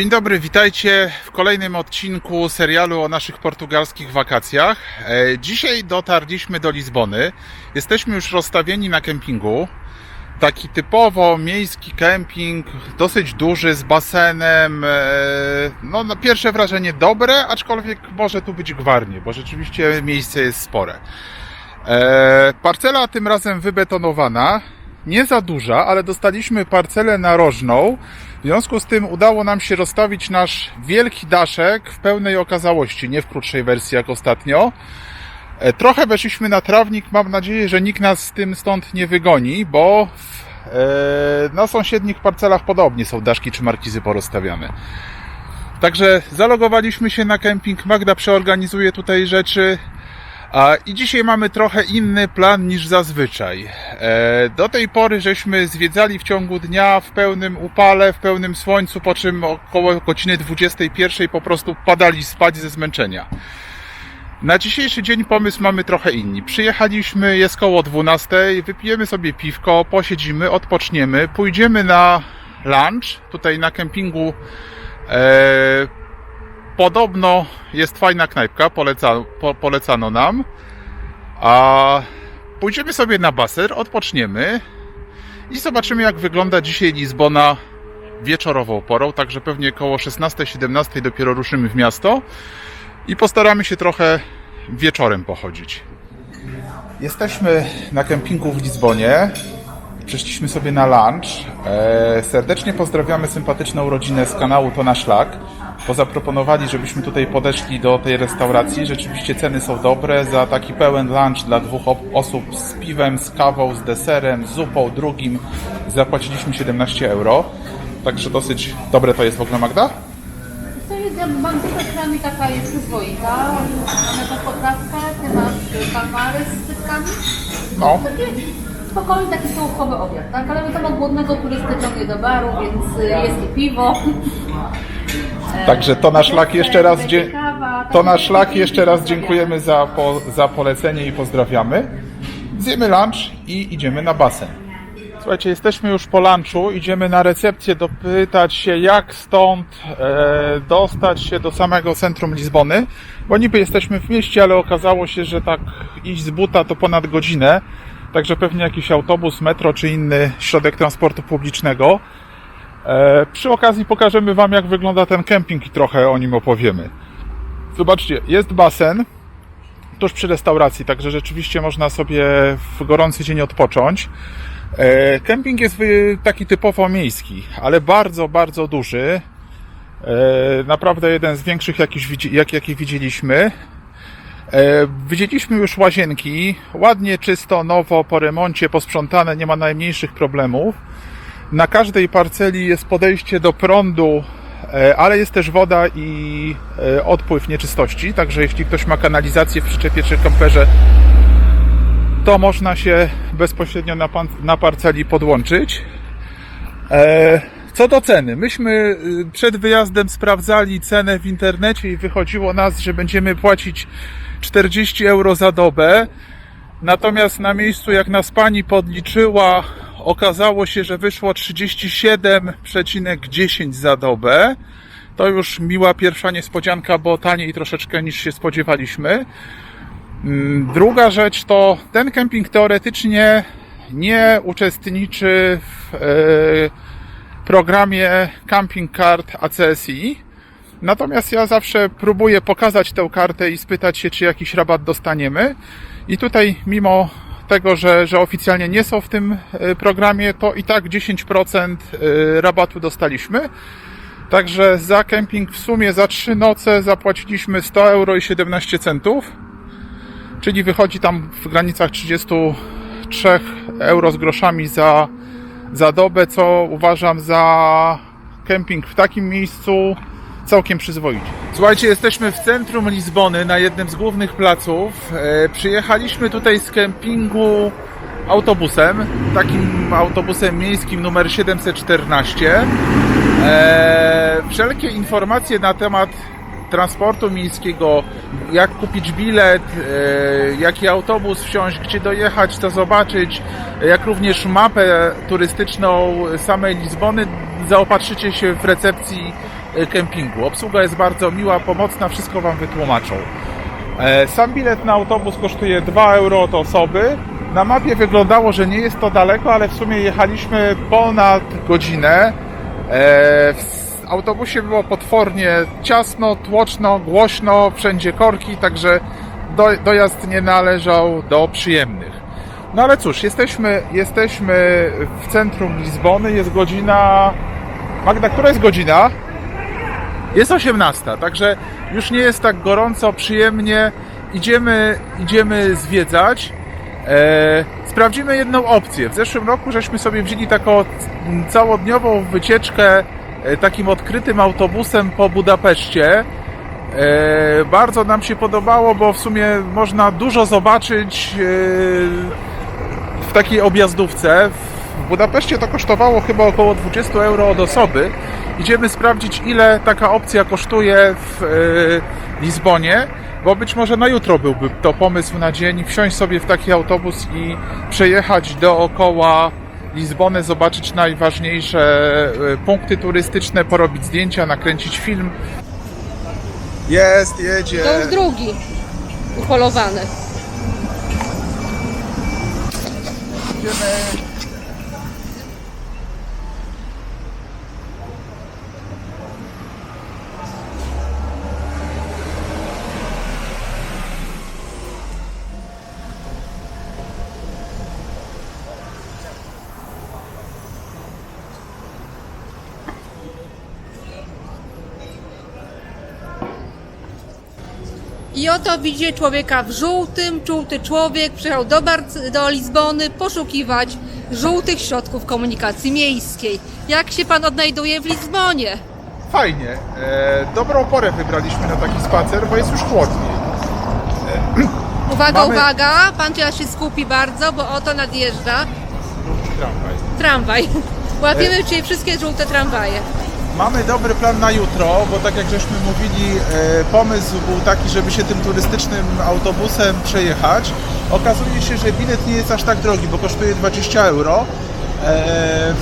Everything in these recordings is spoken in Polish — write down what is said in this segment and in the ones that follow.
Dzień dobry, witajcie w kolejnym odcinku serialu o naszych portugalskich wakacjach. E, Dzisiaj dotarliśmy do Lizbony. Jesteśmy już rozstawieni na kempingu. Taki typowo miejski kemping, dosyć duży, z basenem. e, No, na pierwsze wrażenie dobre, aczkolwiek może tu być gwarnie, bo rzeczywiście miejsce jest spore. E, Parcela tym razem wybetonowana, nie za duża, ale dostaliśmy parcelę narożną. W związku z tym udało nam się rozstawić nasz wielki daszek w pełnej okazałości, nie w krótszej wersji jak ostatnio. E, Trochę weszliśmy na trawnik, mam nadzieję, że nikt nas z tym stąd nie wygoni, bo e, na sąsiednich parcelach podobnie są daszki czy markizy porozstawiane. Także zalogowaliśmy się na kemping, Magda przeorganizuje tutaj rzeczy. I dzisiaj mamy trochę inny plan niż zazwyczaj. E, do tej pory żeśmy zwiedzali w ciągu dnia w pełnym upale, w pełnym słońcu, po czym około godziny 21 po prostu padali spać ze zmęczenia. Na dzisiejszy dzień pomysł mamy trochę inny. Przyjechaliśmy, jest koło 12, wypijemy sobie piwko, posiedzimy, odpoczniemy, pójdziemy na lunch, tutaj na kempingu e, Podobno jest fajna knajpka, poleca, po, polecano nam. A pójdziemy sobie na baser, odpoczniemy i zobaczymy jak wygląda dzisiaj Lizbona wieczorową porą, także pewnie koło 16-17 dopiero ruszymy w miasto i postaramy się trochę wieczorem pochodzić. Jesteśmy na kempingu w Lizbonie. Przyszliśmy sobie na lunch. E, serdecznie pozdrawiamy sympatyczną rodzinę z kanału To na Szlak. Bo zaproponowali, żebyśmy tutaj podeszli do tej restauracji. Rzeczywiście ceny są dobre. Za taki pełen lunch dla dwóch osób z piwem, z kawą, z deserem, z zupą, drugim zapłaciliśmy 17 euro. Także dosyć dobre to jest w ogóle, Magda? To jest bandyta przynajmniej taka jest przyzwoita. Mamy tą potrawkę, ty masz kalmary z sypkami. No. Taki spokojny, taki sołkowy obiad, tak? Ale my to mam głodnego turystę ciągnie do baru, więc jest i piwo. Także to na szlak jeszcze raz, dzie- kawa, to na szlak jeszcze raz dziękujemy za, po, za polecenie i pozdrawiamy. Zjemy lunch i idziemy na basen. Słuchajcie, jesteśmy już po lunchu, idziemy na recepcję dopytać się jak stąd e, dostać się do samego centrum Lizbony, bo niby jesteśmy w mieście, ale okazało się, że tak iść z buta to ponad godzinę, także pewnie jakiś autobus, metro czy inny środek transportu publicznego. E, przy okazji pokażemy Wam, jak wygląda ten kemping i trochę o nim opowiemy. Zobaczcie, jest basen tuż przy restauracji, także rzeczywiście można sobie w gorący dzień odpocząć. E, Kemping jest taki typowo miejski, ale bardzo, bardzo duży. E, Naprawdę jeden z większych, jak, jakie widzieliśmy. Widzieliśmy już łazienki, ładnie, czysto, nowo, po remoncie, posprzątane, nie ma najmniejszych problemów. Na każdej parceli jest podejście do prądu, e, ale jest też woda i e, odpływ nieczystości. Także jeśli ktoś ma kanalizację w przyczepie czy kamperze, to można się bezpośrednio na, pan, na parceli podłączyć. E, Co do ceny, myśmy y, przed wyjazdem sprawdzali cenę w internecie i wychodziło nas, że będziemy płacić 40 euro za dobę. Natomiast na miejscu, jak nas pani podliczyła, okazało się, że wyszło 37,10 za dobę. To już miła pierwsza niespodzianka, bo taniej troszeczkę niż się spodziewaliśmy. Mm, Druga rzecz to ten kemping teoretycznie nie uczestniczy w e, programie Camping Card ACSI. Natomiast ja zawsze próbuję pokazać tę kartę i spytać się, czy jakiś rabat dostaniemy. I tutaj, mimo tego, że, że oficjalnie nie są w tym e, programie, to i tak 10% e, rabatu dostaliśmy. Także za kemping w sumie za 3 noce zapłaciliśmy 100 euro i 17 centów czyli wychodzi tam w granicach 33 euro z groszami za, za dobę, co uważam za kemping w takim miejscu całkiem przyzwoicie. Słuchajcie, jesteśmy w centrum Lizbony, na jednym z głównych placów. E, przyjechaliśmy tutaj z kempingu autobusem, takim autobusem miejskim numer 714. E, wszelkie informacje na temat transportu miejskiego, jak kupić bilet, e, jaki autobus wsiąść, gdzie dojechać, co zobaczyć, jak również mapę turystyczną samej Lizbony zaopatrzycie się w recepcji e, kempingu. Obsługa jest bardzo miła, pomocna, wszystko Wam wytłumaczą. E, Sam bilet na autobus kosztuje 2 euro od osoby. Na mapie wyglądało, że nie jest to daleko, ale w sumie jechaliśmy ponad godzinę. W autobusie było potwornie ciasno, tłoczno, głośno, wszędzie korki, także do, dojazd nie należał do przyjemnych. No ale cóż, jesteśmy, jesteśmy w centrum Lizbony, jest godzina... Magda, która jest godzina? Jest 18, także już nie jest tak gorąco, przyjemnie. Idziemy, idziemy zwiedzać. E, sprawdzimy jedną opcję. W zeszłym roku żeśmy sobie wzięli taką całodniową wycieczkę takim odkrytym autobusem po Budapeszcie. E, bardzo nam się podobało, bo w sumie można dużo zobaczyć e, w takiej objazdówce. W Budapeszcie to kosztowało chyba około 20 euro od osoby. Idziemy sprawdzić, ile taka opcja kosztuje w e, Lizbonie, bo być może na jutro byłby to pomysł na dzień, wsiąść sobie w taki autobus i przejechać dookoła Lizbony, zobaczyć najważniejsze e, punkty turystyczne, porobić zdjęcia, nakręcić film. Jest, jedzie. To już drugi upolowany. Idziemy. I oto widzi człowieka w żółtym. Żółty człowiek przyjechał do, Barc- do Lizbony poszukiwać żółtych środków komunikacji miejskiej. Jak się pan odnajduje w Lizbonie? Fajnie. E, dobrą porę wybraliśmy na taki spacer, bo jest już chłodniej. Uwaga, Mamy- uwaga, pan teraz się skupi bardzo, bo oto nadjeżdża Tramwaj. tramwaj. Łapiemy dzisiaj wszystkie żółte tramwaje. Mamy dobry plan na jutro, bo tak jak żeśmy mówili, e, pomysł był taki, żeby się tym turystycznym autobusem przejechać. Okazuje się, że bilet nie jest aż tak drogi, bo kosztuje 20 euro. E,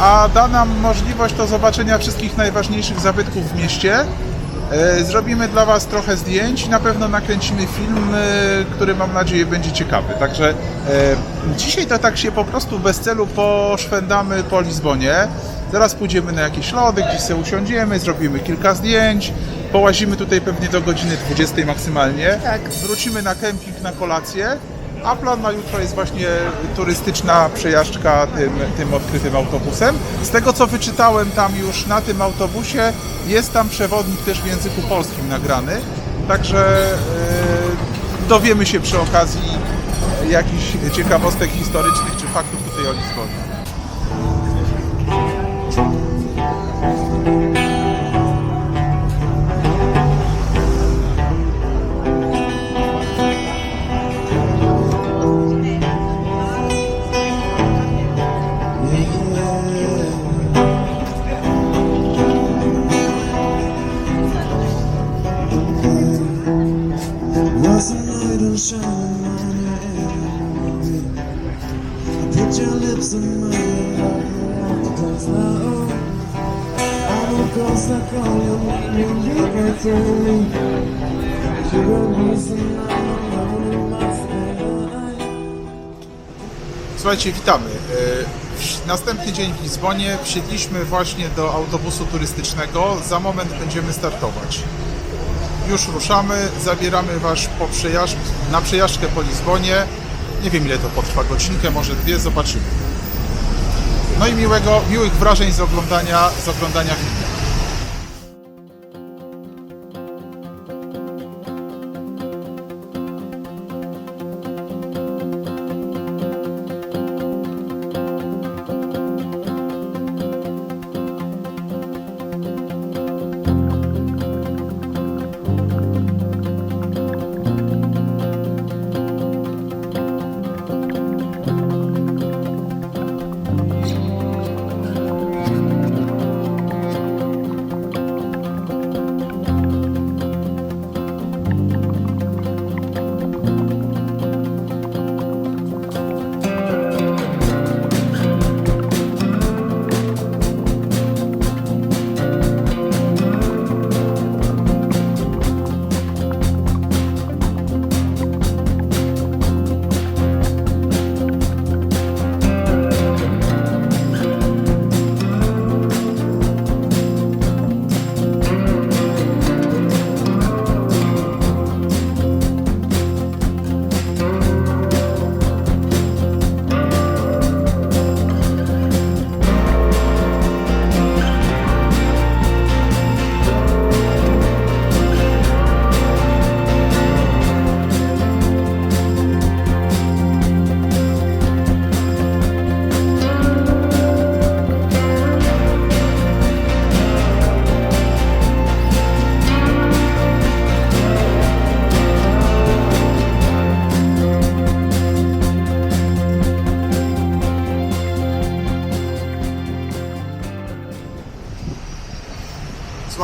a da nam możliwość do zobaczenia wszystkich najważniejszych zabytków w mieście. E, Zrobimy dla Was trochę zdjęć na pewno nakręcimy film, który mam nadzieję będzie ciekawy. Także dzisiaj to tak się po prostu bez celu poszwędamy po Lizbonie. Zaraz pójdziemy na jakieś lody, gdzieś sobie usiądziemy, zrobimy kilka zdjęć, połazimy tutaj pewnie do godziny 20 maksymalnie. Tak. Wrócimy na kemping na kolację, a plan na jutro jest właśnie turystyczna przejażdżka tym, tym odkrytym autobusem. Z tego co wyczytałem tam już na tym autobusie, jest tam przewodnik też w języku polskim nagrany, także e, dowiemy się przy okazji jakichś ciekawostek historycznych czy faktów tutaj o Lizbonie. Słuchajcie, witamy. E, Następny dzień w Lizbonie. Wsiedliśmy właśnie do autobusu turystycznego. Za moment będziemy startować. Już ruszamy, zabieramy Was po przejażdż- na przejażdżkę po Lizbonie. Nie wiem ile to potrwa, godzinkę, może dwie, zobaczymy. No i miłego, miłych wrażeń z oglądania, z oglądania filmu.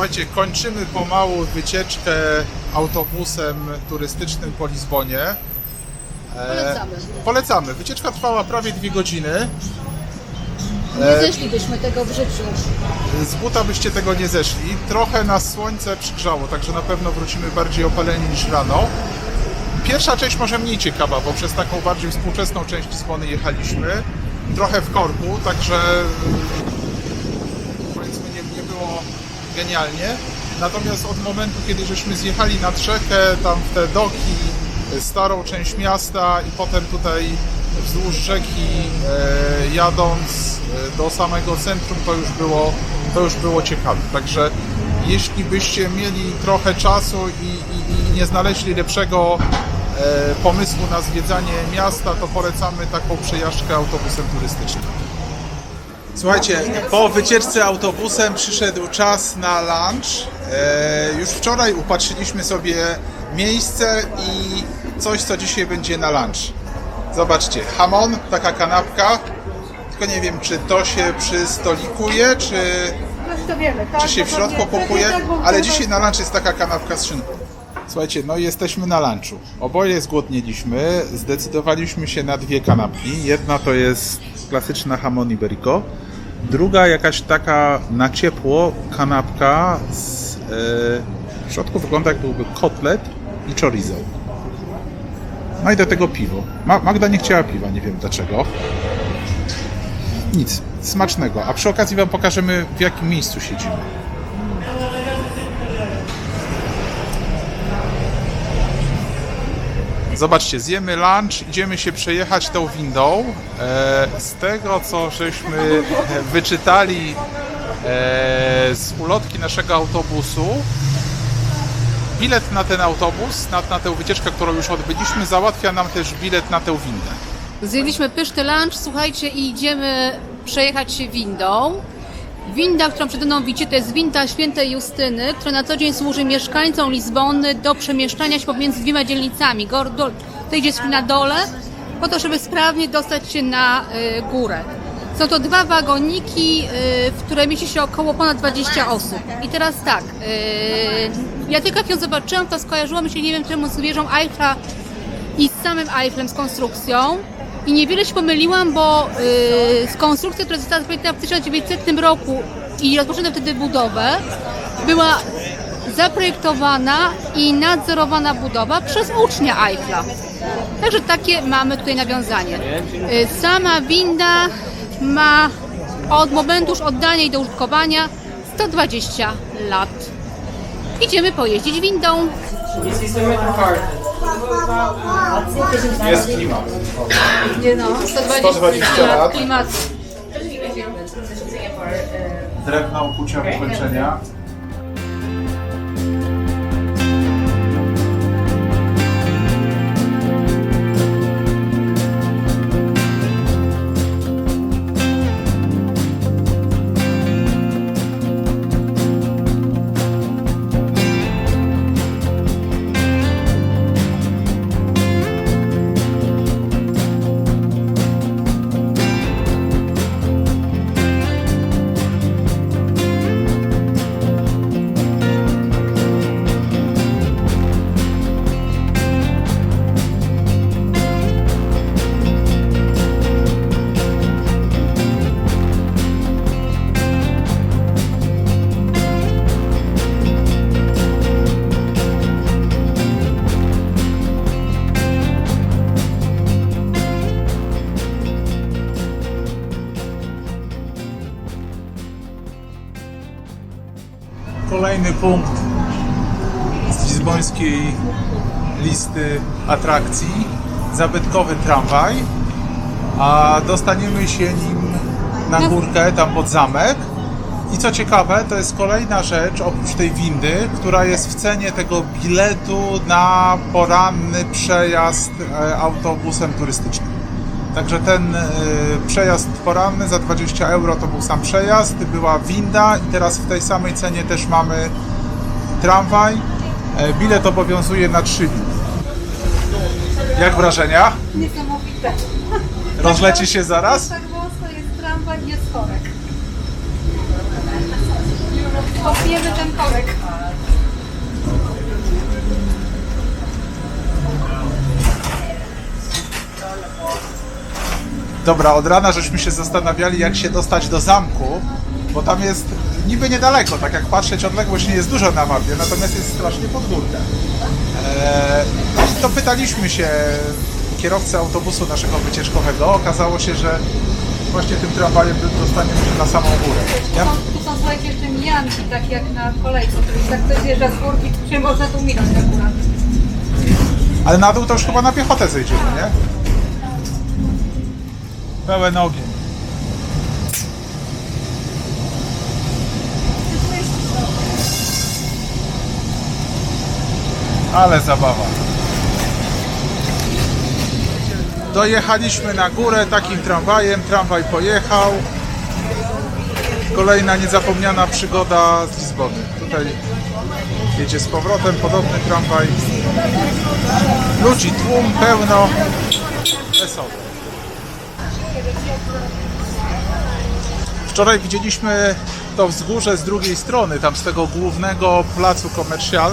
Słuchajcie, kończymy pomału wycieczkę autobusem turystycznym po Lizbonie. E, Polecamy. Polecamy. Wycieczka trwała prawie dwie godziny. Nie ześlibyśmy tego w życiu. Z buta byście tego nie zeszli. Trochę nas słońce przygrzało, także na pewno wrócimy bardziej opaleni niż rano. Pierwsza część może mniej ciekawa, bo przez taką bardziej współczesną część Lizbony jechaliśmy. Trochę w korku, także powiedzmy nie, nie było genialnie. Natomiast od momentu, kiedy żeśmy zjechali nad rzekę, tam w te doki, starą część miasta i potem tutaj wzdłuż rzeki e, jadąc e, do samego centrum, to już było, to już było ciekawe. Także jeśli byście mieli trochę czasu i, i, i nie znaleźli lepszego e, pomysłu na zwiedzanie miasta, to polecamy taką przejażdżkę autobusem turystycznym. Słuchajcie, po wycieczce autobusem przyszedł czas na lunch. E, już wczoraj upatrzyliśmy sobie miejsce i coś, co dzisiaj będzie na lunch. Zobaczcie, hamon, taka kanapka. Tylko nie wiem, czy to się przystolikuje, czy, to wiemy, tak? czy się w środku kupuje, ale dzisiaj na lunch jest taka kanapka z szynką. Słuchajcie, no jesteśmy na lunchu. Oboje zgłodnieliśmy. Zdecydowaliśmy się na dwie kanapki. Jedna to jest klasyczna hamon iberico. Druga jakaś taka na ciepło kanapka z... e, w środku wygląda jak byłby kotlet i chorizo. No i do tego piwo. Ma, Magda nie chciała piwa, nie wiem dlaczego. Nic, smacznego. A przy okazji Wam pokażemy w jakim miejscu siedzimy. Zobaczcie, zjemy lunch, idziemy się przejechać tą windą. E, z tego, co żeśmy wyczytali e, z ulotki naszego autobusu, bilet na ten autobus, na, na tę wycieczkę, którą już odbyliśmy, załatwia nam też bilet na tę windę. Zjedliśmy pyszny lunch, słuchajcie, i idziemy przejechać się windą. Winda, którą przede mną widzicie, to jest winda świętej Justyny, która na co dzień służy mieszkańcom Lizbony do przemieszczania się pomiędzy dwiema dzielnicami. Gor- do- Tej gdzie na dole, po to, żeby sprawnie dostać się na y, górę. Są to dwa wagoniki, y, w które mieści się około ponad 20 osób. I teraz tak, y, ja tylko jak ją zobaczyłam, to skojarzyło mi się, nie wiem czemu, z wieżą Eiffla i z samym Eiffelem, z konstrukcją. I niewiele się pomyliłam, bo yy, z konstrukcji, która została zaprojektowana w 1900 roku i rozpoczęto wtedy budowę, była zaprojektowana i nadzorowana budowa przez ucznia Eiffla. Także takie mamy tutaj nawiązanie. Yy, sama winda ma od momentu już oddania jej do użytkowania 120 lat. Idziemy pojeździć windą. Jest klimat. Nie no, 120, 120 lat. klimat. Drewno ukucia wykończenia. Punkt z lizbońskiej listy atrakcji. Zabytkowy tramwaj. A dostaniemy się nim na górkę, tam pod zamek. I co ciekawe, to jest kolejna rzecz oprócz tej windy, która jest w cenie tego biletu na poranny przejazd e, autobusem turystycznym. Także ten e, przejazd poranny za 20 euro to był sam przejazd, była winda i teraz w tej samej cenie też mamy tramwaj. E, Bilet obowiązuje na 3 dni. Jak wrażenia? Niesamowite. Rozleci się zaraz? Tak wąsko jest tramwaj, jest korek. Popijemy ten korek. Dobra, od rana żeśmy się zastanawiali, jak się dostać do zamku, bo tam jest niby niedaleko, tak jak patrzeć, odległość nie jest duża na mapie, natomiast jest strasznie pod górkę. Eee, to pytaliśmy się kierowcy autobusu naszego wycieczkowego, okazało się, że właśnie tym tramwajem dostaniemy się na samą górę. Ja, Tu są, słuchajcie jeszcze mijanki, tak jak na kolejce, czyli tak ktoś zjeżdża z górki, czy można tu minąć akurat. ale na dół to już chyba na piechotę zejdziemy, nie? Pełen ogień. Ale zabawa. Dojechaliśmy na górę takim tramwajem, tramwaj pojechał. Kolejna niezapomniana przygoda z Lizbony. Tutaj jedzie z powrotem podobny tramwaj. Ludzi tłum, pełno, wesoło. Wczoraj widzieliśmy to wzgórze z drugiej strony, tam z tego głównego placu Commercial,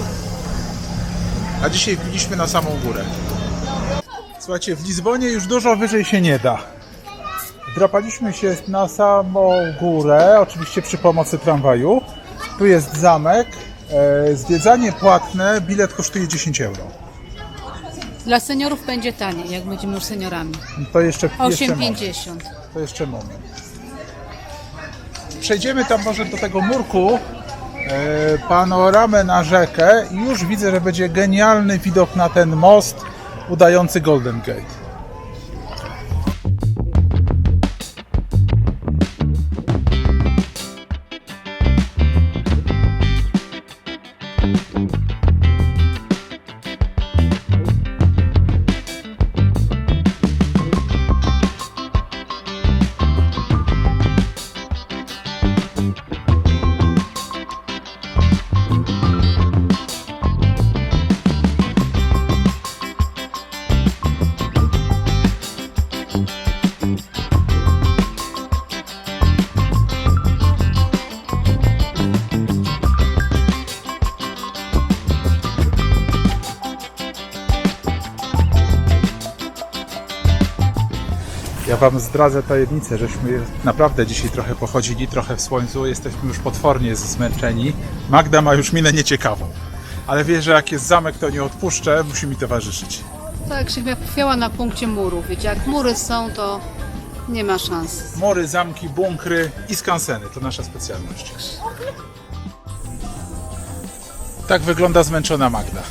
a dzisiaj wbiliśmy na samą górę. Słuchajcie, w Lizbonie już dużo wyżej się nie da. Drapaliśmy się na samą górę, oczywiście przy pomocy tramwaju. Tu jest zamek. E, Zwiedzanie płatne, bilet kosztuje 10 euro. Dla seniorów będzie taniej, jak będziemy już seniorami. To jeszcze, jeszcze moment. 8,50. To jeszcze moment. Przejdziemy tam może do tego murku, panoramę na rzekę i już widzę, że będzie genialny widok na ten most udający Golden Gate. Wam zdradzę tajemnicę, żeśmy naprawdę dzisiaj trochę pochodzili, trochę w słońcu, jesteśmy już potwornie zmęczeni. Magda ma już minę nieciekawą, ale wie, że jak jest zamek, to nie odpuszczę, musi mi towarzyszyć. Tak się chwiała na punkcie murów. Wiecie, jak mury są, to nie ma szans. Mory, zamki, bunkry i skanseny to nasza specjalność. Tak wygląda zmęczona Magda.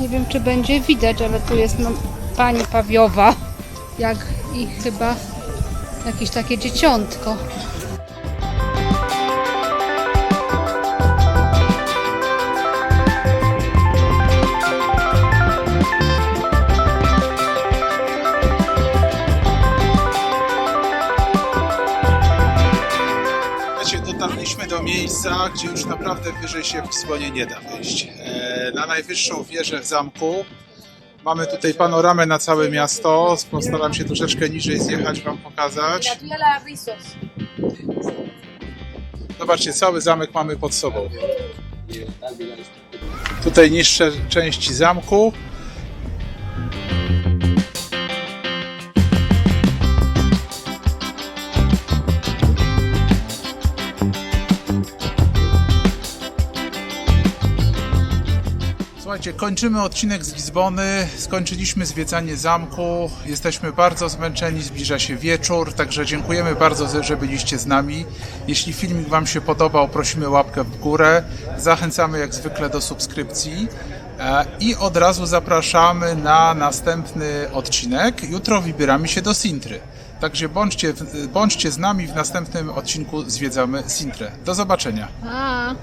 Nie wiem, czy będzie widać, ale tu jest no, pani Pawiowa, jak i chyba jakieś takie dzieciątko. Dotarliśmy do miejsca, gdzie już naprawdę wyżej się w Słonie nie da wyjść. Na najwyższą wieżę w zamku. Mamy tutaj panoramę na całe miasto. Postaram się troszeczkę niżej zjechać, Wam pokazać. Zobaczcie, cały zamek mamy pod sobą. Tutaj niższe części zamku. Słuchajcie, kończymy odcinek z Lizbony, skończyliśmy zwiedzanie zamku, jesteśmy bardzo zmęczeni, zbliża się wieczór, także dziękujemy bardzo, że byliście z nami. Jeśli filmik Wam się podobał, prosimy łapkę w górę, zachęcamy jak zwykle do subskrypcji e, i od razu zapraszamy na następny odcinek. Jutro wybieramy się do Sintry. Także bądźcie, bądźcie z nami w następnym odcinku Zwiedzamy Sintrę. Do zobaczenia. A.